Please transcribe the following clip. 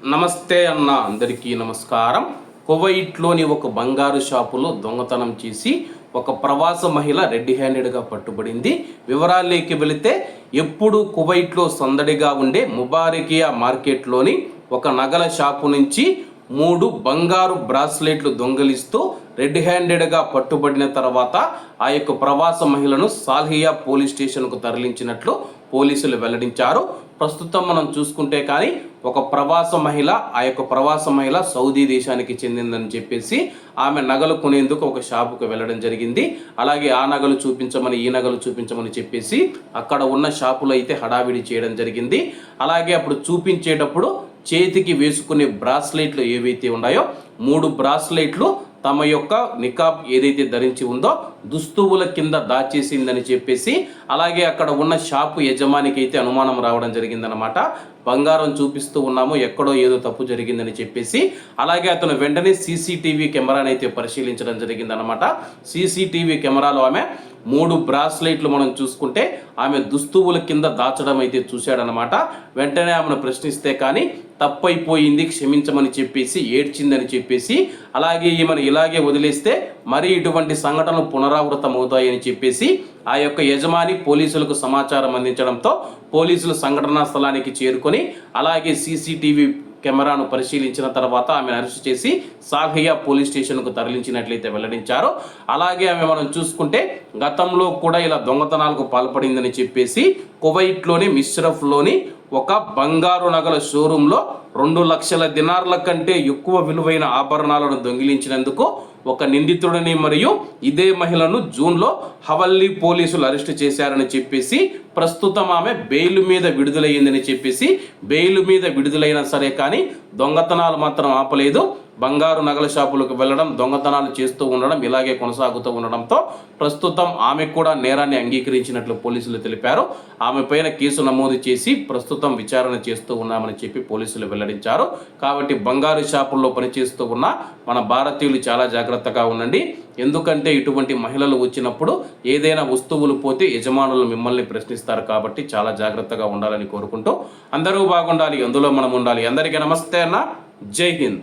నమస్తే అన్న అందరికీ నమస్కారం. కువైట్లోని ఒక బంగారు షాపులో దొంగతనం చేసి ఒక ప్రవాస మహిళ రెడ్ హ్యాండెడ్గా పట్టుబడింది. వివరాల్లోకి వెళితే ఎప్పుడు కువైట్లో సందడిగా ఉండే ముబారకియా మార్కెట్లోని ఒక నగల షాపు నుంచి మూడు బంగారు బ్రాస్లెట్లు దొంగలిస్తూ రెడ్ హ్యాండెడ్గా పట్టుబడిన తర్వాత ఆ యొక్క ప్రవాస మహిళను సాల్హియా పోలీస్ స్టేషన్కు తరలించినట్లు పోలీసులు వెల్లడించారు. ప్రస్తుతం మనం చూసుకుంటే కానీ ఒక ప్రవాస మహిళ ఆ యొక్క ప్రవాస మహిళ సౌదీ దేశానికి చెందిందని చెప్పేసి ఆమె నగలు కొనేందుకు ఒక షాపుకు వెళ్ళడం జరిగింది. అలాగే ఆ నగలు చూపించమని ఈ నగలు చూపించమని చెప్పేసి అక్కడ ఉన్న షాపులో అయితే హడావిడి చేయడం జరిగింది. అలాగే అప్పుడు చూపించేటప్పుడు చేతికి వేసుకునే బ్రాస్లెట్లు ఏవైతే ఉన్నాయో మూడు బ్రాస్లెట్లు తమ యొక్క నికాబ్ ఏదైతే ధరించి ఉందో దుస్తువుల కింద దాచేసిందని చెప్పేసి అలాగే అక్కడ ఉన్న షాపు యజమానికి అయితే అనుమానం రావడం జరిగిందనమాట బంగారం చూపిస్తూ ఉన్నాము ఎక్కడో ఏదో తప్పు జరిగిందని చెప్పేసి. అలాగే అతను వెంటనే సీసీటీవీ కెమెరాని అయితే పరిశీలించడం జరిగిందనమాట సీసీటీవీ కెమెరాలో ఆమె మూడు బ్రాస్లైట్లు మనం చూసుకుంటే ఆమె దుస్తువుల కింద దాచడం అయితే చూశాడనమాట వెంటనే ఆమెను ప్రశ్నిస్తే కానీ తప్పైపోయింది క్షమించమని చెప్పేసి ఏడ్చిందని చెప్పేసి అలాగే ఈమెను ఇలాగే వదిలేస్తే మరి ఇటువంటి సంఘటనలు పునరావృతం అవుతాయని చెప్పేసి ఆ యొక్క యజమాని పోలీసులకు సమాచారం అందించడంతో పోలీసులు సంఘటనా స్థలానికి చేరుకొని అలాగే సీసీటీవీ కెమెరాను పరిశీలించిన తర్వాత ఆమెను అరెస్ట్ చేసి సాఫియా పోలీస్ స్టేషన్కు తరలించినట్లయితే వెల్లడించారు. అలాగే ఆమె మనం చూసుకుంటే గతంలో కూడా ఇలా దొంగతనాలకు పాల్పడిందని చెప్పేసి కువైట్లోని మిశ్రఫ్లోని ఒక బంగారు నగల షోరూంలో రెండు లక్షల దినార్ల కంటే ఎక్కువ విలువైన ఆభరణాలను దొంగిలించినందుకు ఒక నిందితుడిని మరియు ఇదే మహిళను జూన్లో హవల్లీ పోలీసులు అరెస్ట్ చేశారని చెప్పేసి ప్రస్తుతం ఆమె బెయిల్ మీద విడుదలయ్యిందని చెప్పేసి బెయిల్ మీద విడుదలైనా సరే కానీ దొంగతనాలు మాత్రం ఆపలేదు. బంగారు నగల షాపులకు వెళ్ళడం దొంగతనాలు చేస్తూ ఉండడం ఇలాగే కొనసాగుతూ ఉండడంతో ప్రస్తుతం ఆమె కూడా నేరాన్ని అంగీకరించినట్లు పోలీసులు తెలిపారు. ఆమె పైన కేసు నమోదు చేసి ప్రస్తుతం విచారణ చేస్తూ ఉన్నామని చెప్పి పోలీసులు వెల్లడించారు. కాబట్టి బంగారు షాపుల్లో పనిచేస్తూ ఉన్న మన భారతీయులు చాలా జాగ్రత్తగా ఉండండి. ఎందుకంటే ఇటువంటి మహిళలు వచ్చినప్పుడు ఏదైనా వస్తువులు పోతే యజమానులు మిమ్మల్ని ప్రశ్నిస్తారు. కాబట్టి చాలా జాగ్రత్తగా ఉండాలని కోరుకుంటూ అందరూ బాగుండాలి అందులో మనం ఉండాలి. అందరికీ నమస్తే అన్న. జై హింద్.